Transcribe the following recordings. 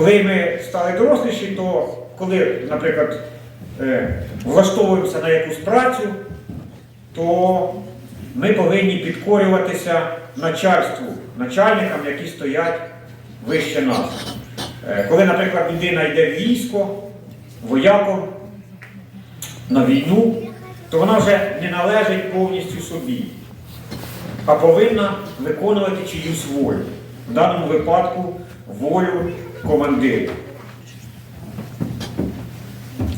Коли ми стали доросліші, то коли, наприклад, е, влаштовуємося на якусь працю, то ми повинні підкорюватися начальству, начальникам, які стоять вище нас. Е, Коли, наприклад, людина йде в військо, вояком на війну, то вона вже не належить повністю собі, а повинна виконувати чиюсь волю. В даному випадку волю командира.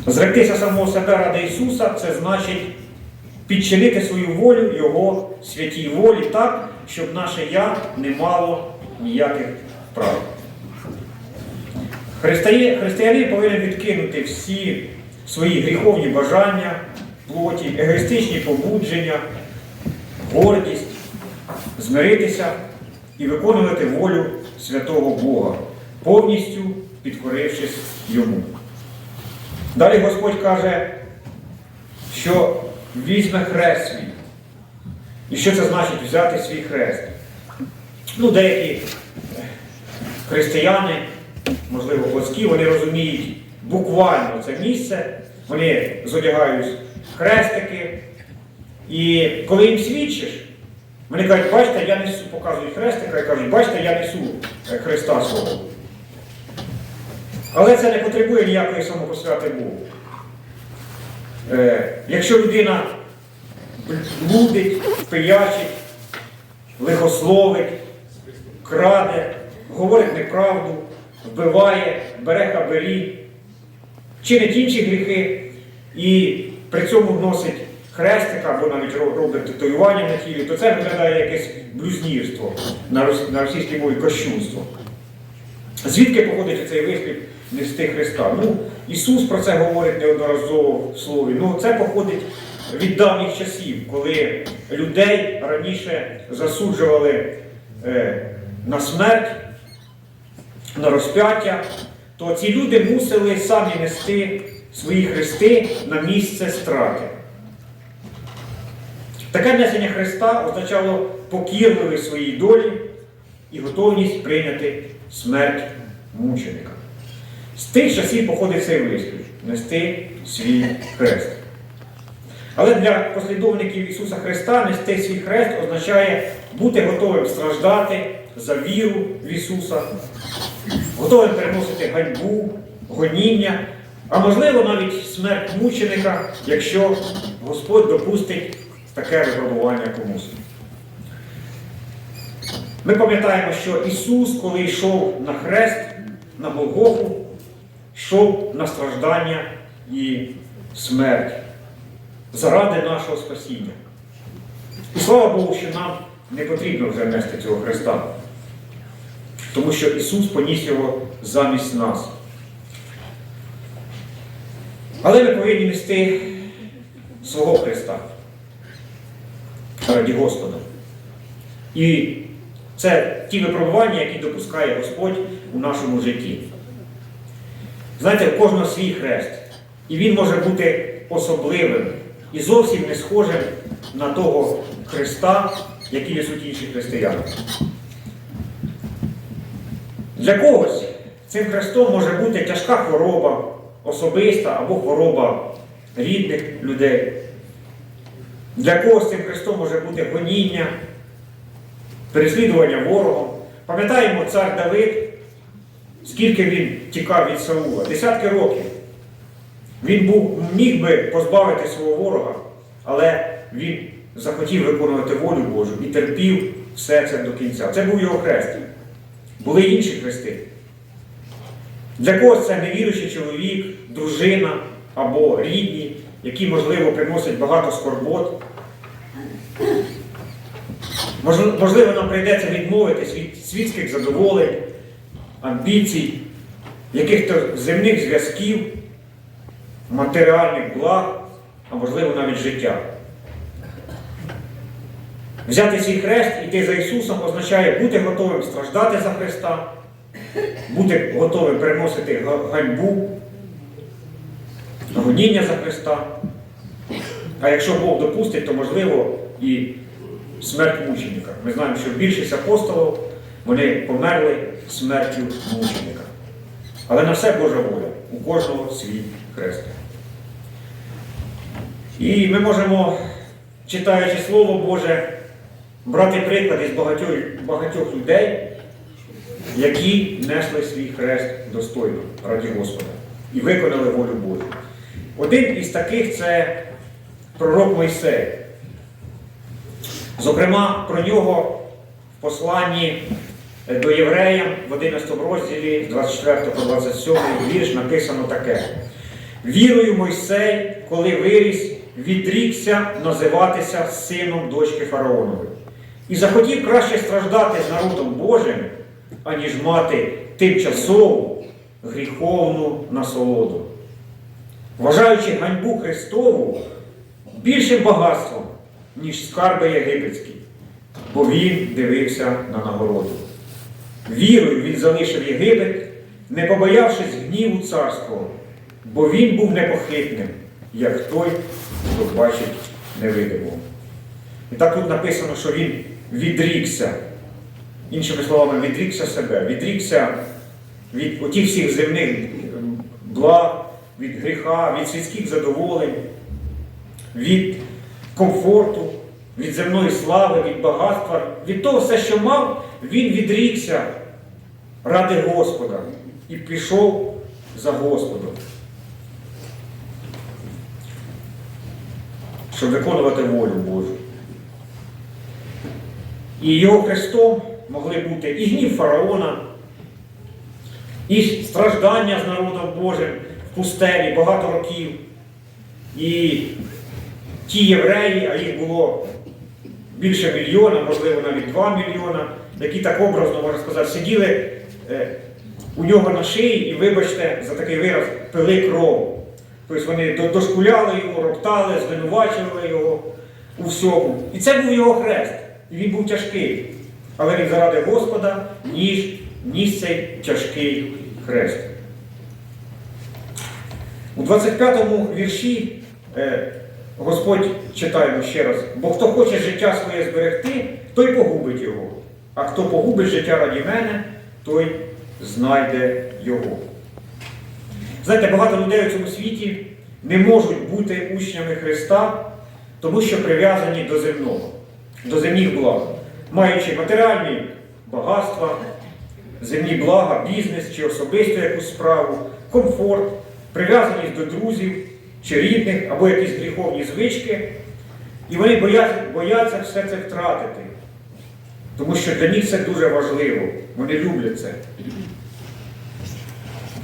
Зректися самого себе ради Ісуса це значить підчинити свою волю Його святій волі так, щоб наше я не мало ніяких прав. Христиї- Християнин повинен відкинути всі свої гріховні бажання, плоті, егоїстичні побудження, гордість, змиритися і виконувати волю святого Бога, повністю підкорившись йому. Далі Господь каже, що візьме хрест свій. І що це значить взяти свій хрест? Ну, деякі християни, можливо, плотські, вони розуміють буквально це місце, вони зодягають хрестики. І коли їм свідчиш, вони кажуть, бачите, я несу, показують хрестика і кажуть, бачите, я несу е, Христа свого. Але це не потребує ніякої самопосвяти Богу. Е, якщо людина блудить, пиячить, лихословить, краде, говорить неправду, вбиває, бере хабарі, чинить інші гріхи і при цьому вносить хрестика або навіть робить татуювання на тілі, то це виглядає якесь блюзнірство на російській мові кощунство. Звідки походить цей вислів нести Христа? Ну, Ісус про це говорить неодноразово в слові. Ну, це походить від давніх часів, коли людей раніше засуджували е, на смерть, на розп'яття, то ці люди мусили самі нести свої хрести на місце страти. Таке несення Христа означало покірливість своїй долі і готовність прийняти смерть мученика. З тих часів походить цей вислів нести свій хрест. Але для послідовників Ісуса Христа нести свій хрест означає бути готовим страждати за віру в Ісуса, готовим переносити ганьбу, гоніння, а можливо навіть смерть мученика, якщо Господь допустить таке випробування комусь. Ми пам'ятаємо, що Ісус, коли йшов на хрест, на Голгофу, йшов на страждання і смерть заради нашого спасіння. І слава Богу, що нам не потрібно вже нести цього Христа, тому що Ісус поніс його замість нас. Але ми повинні нести свого Христа раді Господа. І це ті випробування, які допускає Господь у нашому житті. Знаєте, кожного свій хрест. І він може бути особливим і зовсім не схожим на того Христа, який несуть інші християни. Для когось цим хрестом може бути тяжка хвороба, особиста або хвороба рідних людей. Для когось цим хрестом може бути гоніння, переслідування ворогом. Пам'ятаємо цар Давид, скільки він тікав від Саула? Десятки років. Він був, міг би позбавити свого ворога, але він захотів виконувати волю Божу і терпів все це до кінця. Це був його хрест. Були інші хрести. Для когось це невіруючий чоловік, дружина або рідні, які, можливо, приносять багато скорбот. Можливо, нам прийдеться відмовитись від світських задоволень, амбіцій, яких-то земних зв'язків, матеріальних благ, а можливо навіть життя. Взяти свій хрест і йти за Ісусом означає бути готовим страждати за Христа, бути готовим переносити ганьбу, гоніння за Христа. А якщо Бог допустить, то можливо і смерть мученика. Ми знаємо, що більшість апостолів вони померли смертю мученика. Але на все Божа воля, у кожного свій хрест. І ми можемо, читаючи Слово Боже, брати приклад із багатьох, багатьох людей, які несли свій хрест достойно раді Господа і виконали волю Божу. Один із таких це пророк Мойсей. Зокрема, про нього в посланні до євреям в 11 розділі 24 по 27 вірш написано таке. Вірою Мойсей, коли виріс, відрікся називатися сином дочки фараонової. І захотів краще страждати з народом Божим, аніж мати тимчасову гріховну насолоду. Вважаючи ганьбу Христову більшим багатством, ніж скарби єгипетські, бо він дивився на нагороду. Вірою він залишив Єгипет, не побоявшись гніву царського, бо він був непохитним, як той, хто бачить невидимого. І так тут написано, що він відрікся, іншими словами, відрікся себе, відрікся від отих всіх земних ем, благ, від гріха, від світських задоволень, від комфорту, від земної слави, від багатства, від того все, що мав, він відрікся ради Господа і пішов за Господом. Щоб виконувати волю Божу. І його Христом могли бути і гнів фараона, і страждання з народом Божим в пустелі багато років. І ті євреї, а їх було більше мільйона, можливо, навіть 2 мільйона, які так образно, можна сказати, сиділи е, у нього на шиї і, вибачте, за такий вираз, пили кров. Тобто вони дошкуляли його, роптали, звинувачували його у всьому. І це був його хрест. І він був тяжкий. Але він заради Господа ніж ніс цей тяжкий хрест. У 25-му вірші е, Господь читаємо ще раз, бо хто хоче життя своє зберегти, той погубить його. А хто погубить життя раді мене, той знайде його. Знаєте, багато людей у цьому світі не можуть бути учнями Христа, тому що прив'язані до земного, до земних благ, маючи матеріальні багатства, земні блага, бізнес чи особисту якусь справу, комфорт, прив'язаність до друзів чи рідних або якісь гріховні звички. І вони бояться, бояться все це втратити. Тому що для них це дуже важливо. Вони люблять це.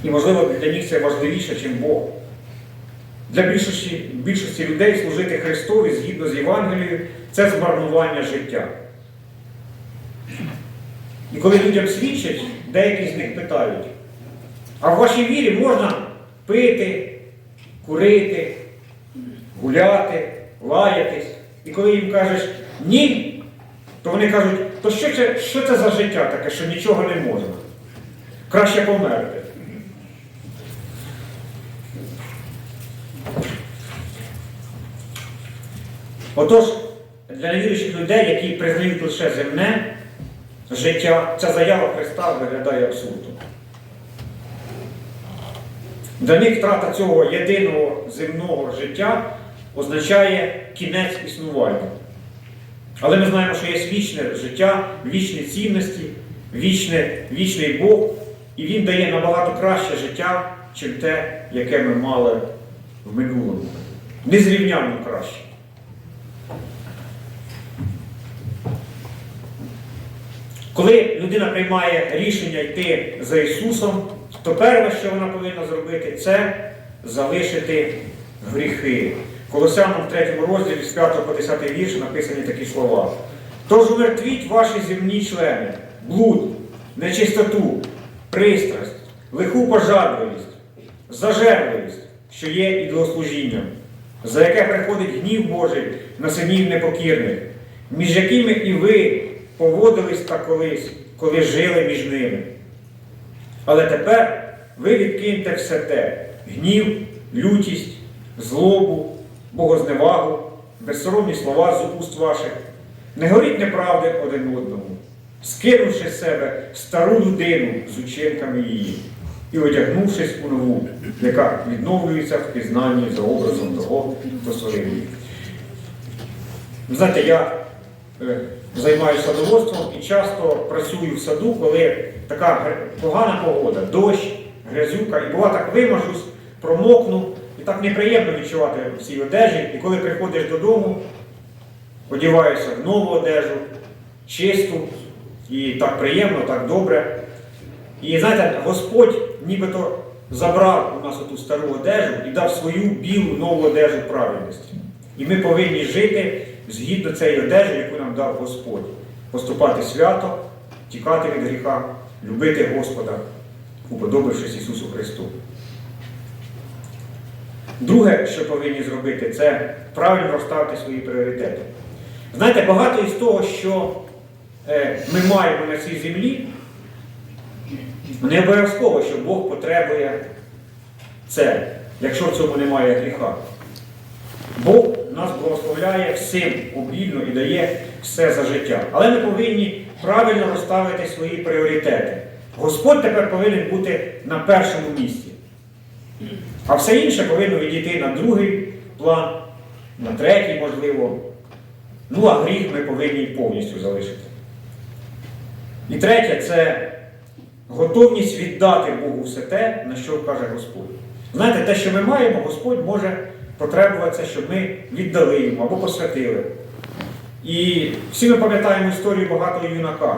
І, можливо, для них це важливіше, ніж Бог. Для більшості, більшості людей служити Христові згідно з Євангелією це змарнування життя. І коли людям свідчать, деякі з них питають, а в вашій вірі можна пити, курити, гуляти, лаятись. І коли їм кажеш ні, то вони кажуть, то що це, що це за життя таке, що нічого не можна? Краще померти. Отож, для невіруючих людей, які признають лише земне життя, ця заява Христа виглядає абсурдом. Для них втрата цього єдиного земного життя означає кінець існування. Але ми знаємо, що є вічне життя, вічні цінності, вічне, вічний Бог, і Він дає набагато краще життя, чим те, яке ми мали в минулому. Незрівнянно краще. Коли людина приймає рішення йти за Ісусом, то перше, що вона повинна зробити, це залишити гріхи. Колосянам в 3 розділі з 5 по 10 вірш написані такі слова. Тож умертвіть ваші земні члени, блуд, нечистоту, пристрасть, лиху пожадливість, зажерливість, що є ідолослужінням, за яке приходить гнів Божий на синів непокірних, між якими і ви поводились так колись, коли жили між ними. Але тепер ви відкиньте все те гнів, лютість, злобу, богозневагу, безсоромні слова з уст ваших. Не горіть неправди один одному, скинувши з себе стару людину з учинками її, і одягнувшись у нову, яка відновлюється в пізнанні за образом того, хто створив її. Знаєте, я е, займаюся садоводством і часто працюю в саду, коли така погана погода, дощ, грязюка, і бува так вимажусь, промокну, і так неприємно відчувати в цій одежі. І коли приходиш додому, одіваєшся в нову одежу, чисту, і так приємно, так добре. І знаєте, Господь нібито забрав у нас оту стару одежу і дав свою білу нову одежу правильності. І ми повинні жити згідно цієї одежі, яку нам дав Господь. Поступати свято, тікати від гріха, любити Господа, уподобившись Ісусу Христу. Друге, що повинні зробити, це правильно розставити свої пріоритети. Знаєте, багато із того, що е, ми маємо на цій землі, не обов'язково, що Бог потребує це, якщо в цьому немає гріха. Бог нас благословляє всім обільно і дає все за життя. Але ми повинні правильно розставити свої пріоритети. Господь тепер повинен бути на першому місці. А все інше повинно відійти на другий план, на третій, можливо. Ну, а гріх ми повинні повністю залишити. І третє це готовність віддати Богу все те, на що каже Господь. Знаєте, те, що ми маємо, Господь може потребуватися, щоб ми віддали йому або посвятили. І всі ми пам'ятаємо історію багатого юнака.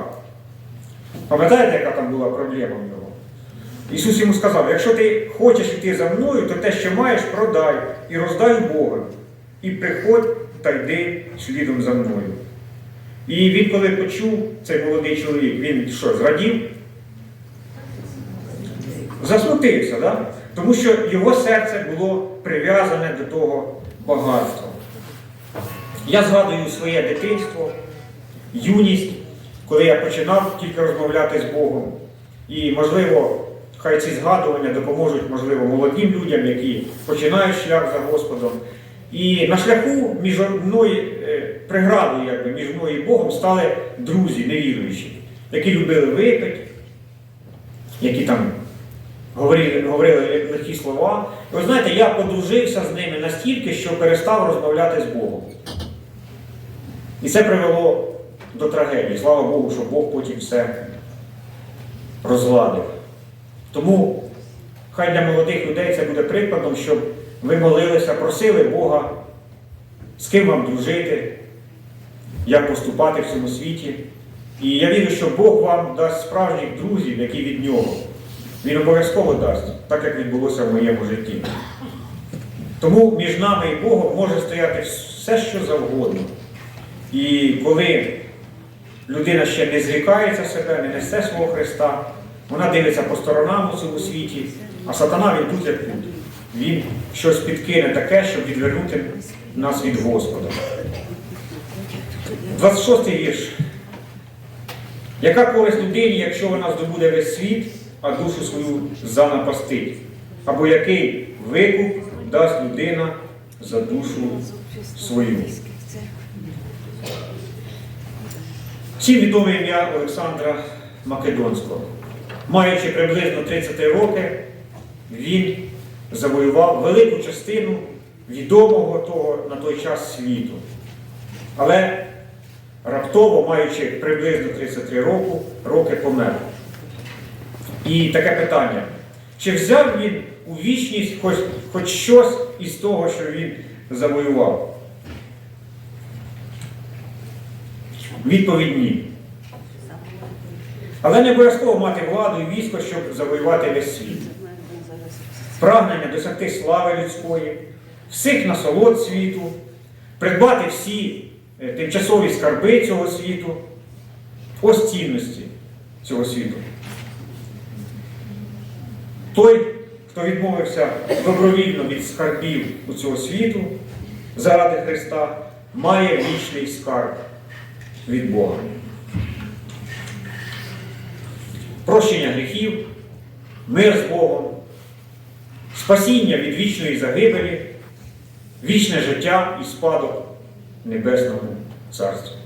Пам'ятаєте, яка там була проблема в нього? Ісус йому сказав, якщо ти хочеш йти за мною, то те, що маєш, продай і роздай Бога. І приходь та йди слідом за мною. І він, коли почув цей молодий чоловік, він що, зрадів? Засмутився, да? тому що його серце було прив'язане до того багатства. Я згадую своє дитинство, юність, коли я починав тільки розмовляти з Богом. І, можливо, хай ці згадування допоможуть, можливо, молодим людям, які починають шлях за Господом. І на шляху між мною, е, преградою якби, між мною і Богом стали друзі невіруючі, які любили випити, які там говорили, говорили легкі слова. І ви знаєте, я подружився з ними настільки, що перестав розмовляти з Богом. І це привело до трагедії. Слава Богу, що Бог потім все розгладив. Тому хай для молодих людей це буде прикладом, щоб ви молилися, просили Бога, з ким вам дружити, як поступати в цьому світі. І я вірю, що Бог вам дасть справжніх друзів, які від нього. Він обов'язково дасть, так як відбулося в моєму житті. Тому між нами і Богом може стояти все, що завгодно. І коли людина ще не зрікається себе, не несе свого Христа, вона дивиться по сторонам у цьому світі, а сатана він тут як тут. Він щось підкине таке, щоб відвернути нас від Господа. 26 вірш. Яка користь людині, якщо вона здобуде весь світ, а душу свою занапастить? Або який викуп дасть людина за душу свою? Всім відоме ім'я Олександра Македонського. Маючи приблизно 33 роки, він завоював велику частину відомого того на той час світу. Але раптово, маючи приблизно 33 року, роки помер. І таке питання: чи взяв він у вічність хоч, хоч щось із того, що він завоював? Відповідь ні. Але не обов'язково мати владу і військо, щоб завоювати весь світ. Прагнення досягти слави людської, всіх насолод світу, придбати всі е, тимчасові скарби цього світу, ось цінності цього світу. Той, хто відмовився добровільно від скарбів у цього світу заради Христа, має вічний скарб від Бога. Прощення гріхів, мир з Богом, спасіння від вічної загибелі, вічне життя і спадок Небесному Царству.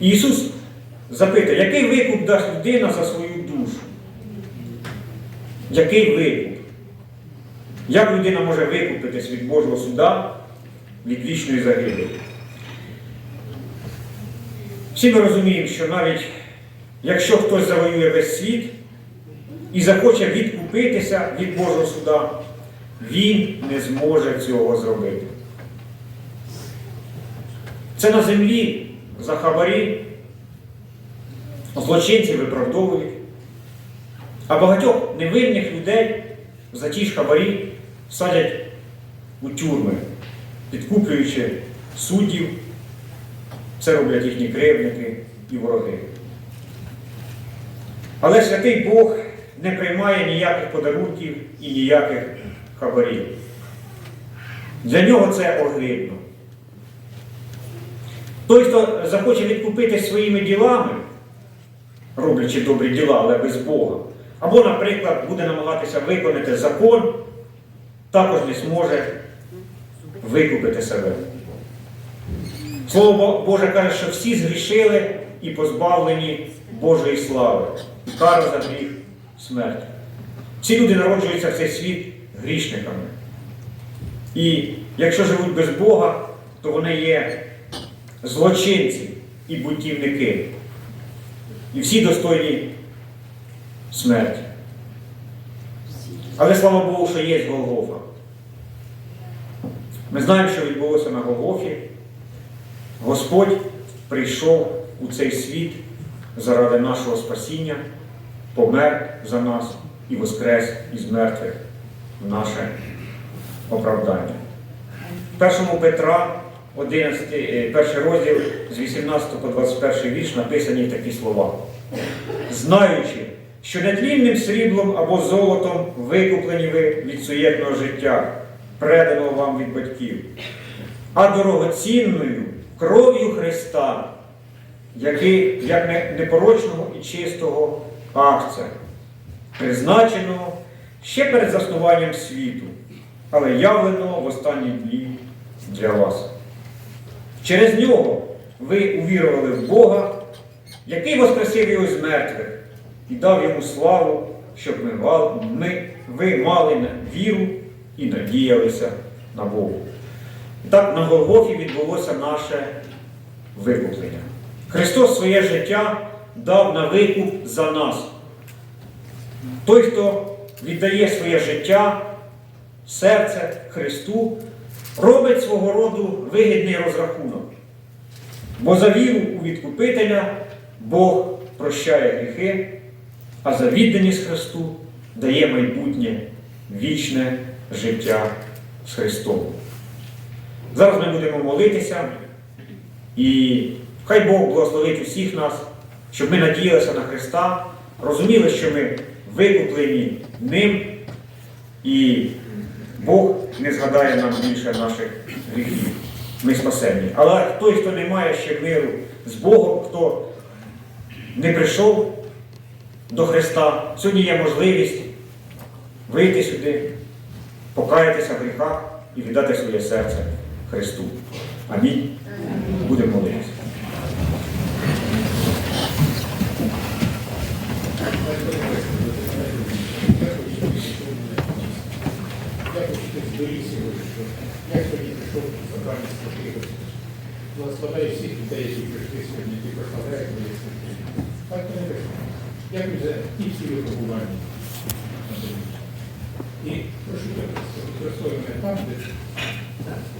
І Ісус запитує, який викуп дасть людина за свою душу? Який викуп? Як людина може викупитись від Божого суда, від вічної загибелі? Всі ми розуміємо, що навіть якщо хтось завоює весь світ і захоче відкупитися від Божого суда, він не зможе цього зробити. Це на землі за хабарі злочинці виправдовують, а багатьох невинних людей за ті ж хабарі садять у тюрми, підкуплюючи суддів. Це роблять їхні кривдники і вороги. Але святий Бог не приймає ніяких подарунків і ніяких хабарів. Для нього це огидно. Той, хто захоче відкупити своїми ділами, роблячи добрі діла, але без Бога, або, наприклад, буде намагатися виконати закон, також не зможе викупити себе. Слово Боже каже, що всі згрішили і позбавлені Божої слави. Кара за гріх смерть. Всі люди народжуються в цей світ грішниками. І якщо живуть без Бога, то вони є злочинці і бунтівники. І всі достойні смерті. Але слава Богу, що є Голгофа. Ми знаємо, що відбулося на Голгофі. Господь прийшов у цей світ заради нашого спасіння, помер за нас і воскрес із мертвих наше оправдання. В першому Петра, 11, е, перший розділ з 18 по 21 вірш написані такі слова. Знаючи, що нетлінним сріблом або золотом викуплені ви від суєтного життя, преданого вам від батьків, а дорогоцінною кров'ю Христа, який, як непорочного і чистого акця, призначеного ще перед заснуванням світу, але явленого в останні дні для вас. Через нього ви увірували в Бога, який воскресив його з мертвих і дав йому славу, щоб ми, ви мали віру і надіялися на Бога. І так на Голгофі відбулося наше викуплення. Христос своє життя дав на викуп за нас. Той, хто віддає своє життя, серце Христу, робить свого роду вигідний розрахунок. Бо за віру у відкупителя Бог прощає гріхи, а за відданість Христу дає майбутнє вічне життя з Христом. Зараз ми будемо молитися, і хай Бог благословить усіх нас, щоб ми надіялися на Христа, розуміли, що ми викуплені Ним, і Бог не згадає нам більше наших гріхів. Ми спасені. Але той, хто не має ще миру з Богом, хто не прийшов до Христа, сьогодні є можливість вийти сюди, покаятися в гріхах і віддати своє серце Христу. Амінь. Будемо молитися. Я сьогодні прийшов собрання служити. Благословляю всіх людей, які прийшли сьогодні, які прославляють моє служіння. Так не вийшло. Дякую за ті всі випробування. І прошу тебе, використовуй мене там, де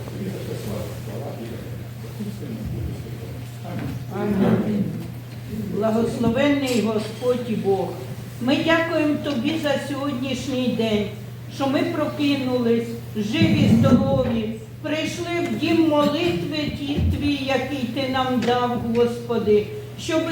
тобі за слава, слава і. Амінь. Благословенний Господь і Бог. Ми дякуємо Тобі за сьогоднішній день, що ми прокинулись, живі, здорові, прийшли в дім молитви Твій, який Ти нам дав, Господи, щоб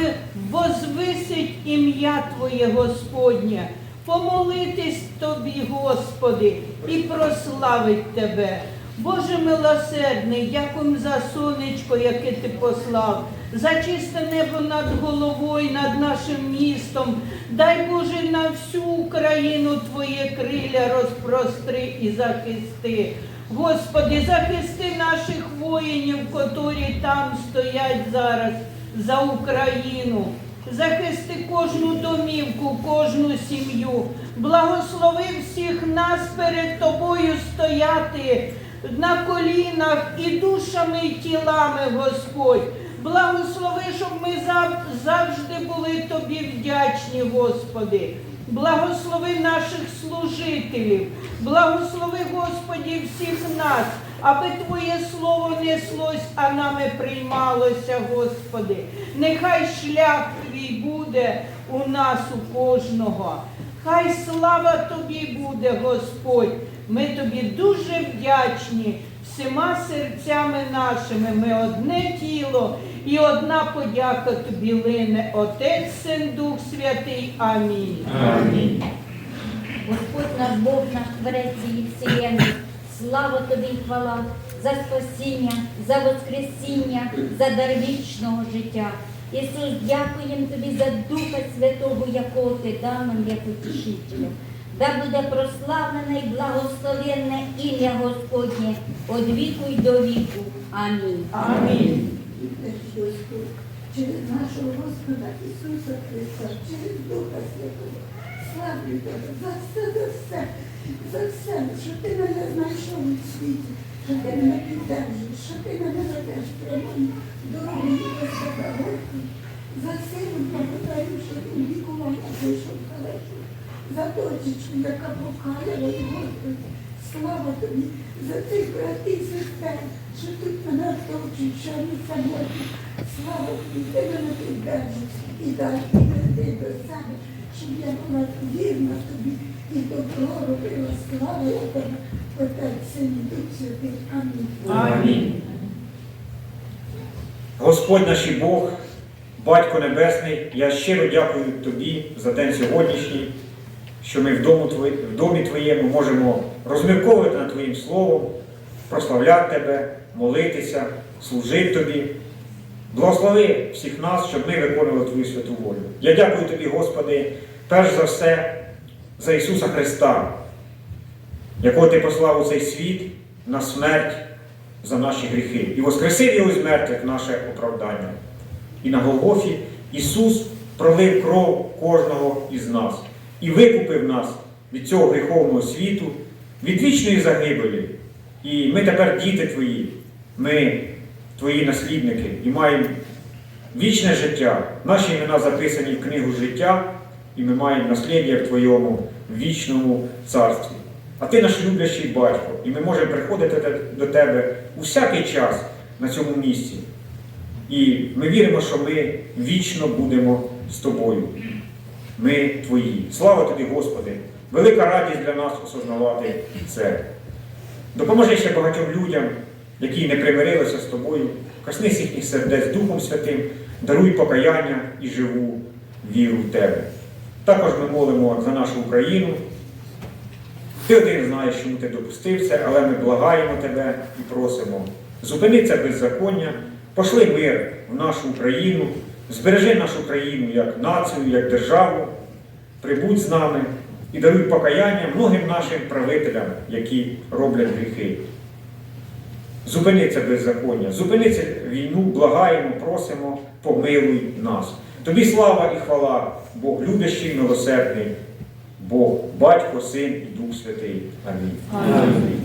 возвисить ім'я Твоє Господнє, помолитись Тобі, Господи, і прославить Тебе. Боже милосердний, дякуємо за сонечко, яке ти послав, за чисте небо над головою, над нашим містом. Дай Боже на всю Україну Твоє крилля розпростри і захисти. Господи, захисти наших воїнів, котрі там стоять зараз за Україну. захисти кожну домівку, кожну сім'ю. Благослови всіх нас перед тобою стояти на колінах і душами, і тілами, Господь. Благослови, щоб ми завжди були тобі вдячні, Господи. Благослови наших служителів, благослови, Господі, всіх нас, аби Твоє слово неслось, а нами приймалося, Господи. Нехай шлях Твій буде у нас, у кожного. Хай слава Тобі буде, Господь. Ми Тобі дуже вдячні всіма серцями нашими. Ми одне тіло і одна подяка Тобі лине. Отець, Син, Дух Святий. Амінь. Амінь. Господь наш Бог наш Творець і Вселенної, слава тобі і хвала за спасіння, за воскресіння, за дар вічного життя. Ісус, дякуємо тобі за Духа Святого, якого ти дав нам як утішителя. Да буде прославлене і благословенне ім'я Господнє від віку й до віку. Амінь. Амінь. Через нашого Господа Ісуса Христа, через Духа Святого. Славлю тебе за все, за все, за все, що ти мене знайшов у світі, що ти мене піддержиш, що ти мене ведеш прямою дорогою до себе, Господи. За силу благодарю, що ти лікування вийшов халежу, за дочечку, яка покаяла, Господи. Слава тобі за цих братів і сестер, що тут мене оточують, що вони самотні. Слава тобі, ти мене піддержиш і дай і веди до себе, щоб я була вірна тобі і добро робила. Слава тебе, Отець, Син Дух Святий. Амінь. Амінь. Господь наш і Бог, Батько Небесний, я щиро дякую Тобі за день сьогоднішній, що ми в, дому в домі Твоєму можемо розмірковувати над Твоїм Словом, прославляти Тебе, молитися, служити Тобі. Благослови всіх нас, щоб ми виконували Твою святу волю. Я дякую Тобі, Господи, перш за все, за Ісуса Христа, якого Ти послав у цей світ на смерть за наші гріхи і воскресив його з мертвих наше оправдання. І на Голгофі Ісус пролив кров кожного із нас і викупив нас від цього гріховного світу, від вічної загибелі. І ми тепер діти Твої, ми Твої наслідники і маємо вічне життя. Наші імена записані в книгу життя, і ми маємо наслідя в Твоєму вічному царстві. А ти наш люблячий батько, і ми можемо приходити до тебе у всякий час на цьому місці. І ми віримо, що ми вічно будемо з тобою. Ми твої. Слава тобі, Господи! Велика радість для нас осознавати це. Допоможи ще багатьом людям, які не примирилися з тобою, коснись їхніх сердець Духом Святим, даруй покаяння і живу віру в тебе. Також ми молимо за нашу Україну. Ти один знаєш, чому ти допустив це, але ми благаємо тебе і просимо. Зупини це беззаконня, пошли мир в нашу Україну, збережи нашу країну як націю, як державу, прибудь з нами і даруй покаяння многим нашим правителям, які роблять гріхи. Зупини це беззаконня, зупини цю війну, благаємо, просимо, помилуй нас. Тобі слава і хвала, Бог любящий, милосердний, Бог, Батько, Син і Дух Святий. Амінь. Амінь.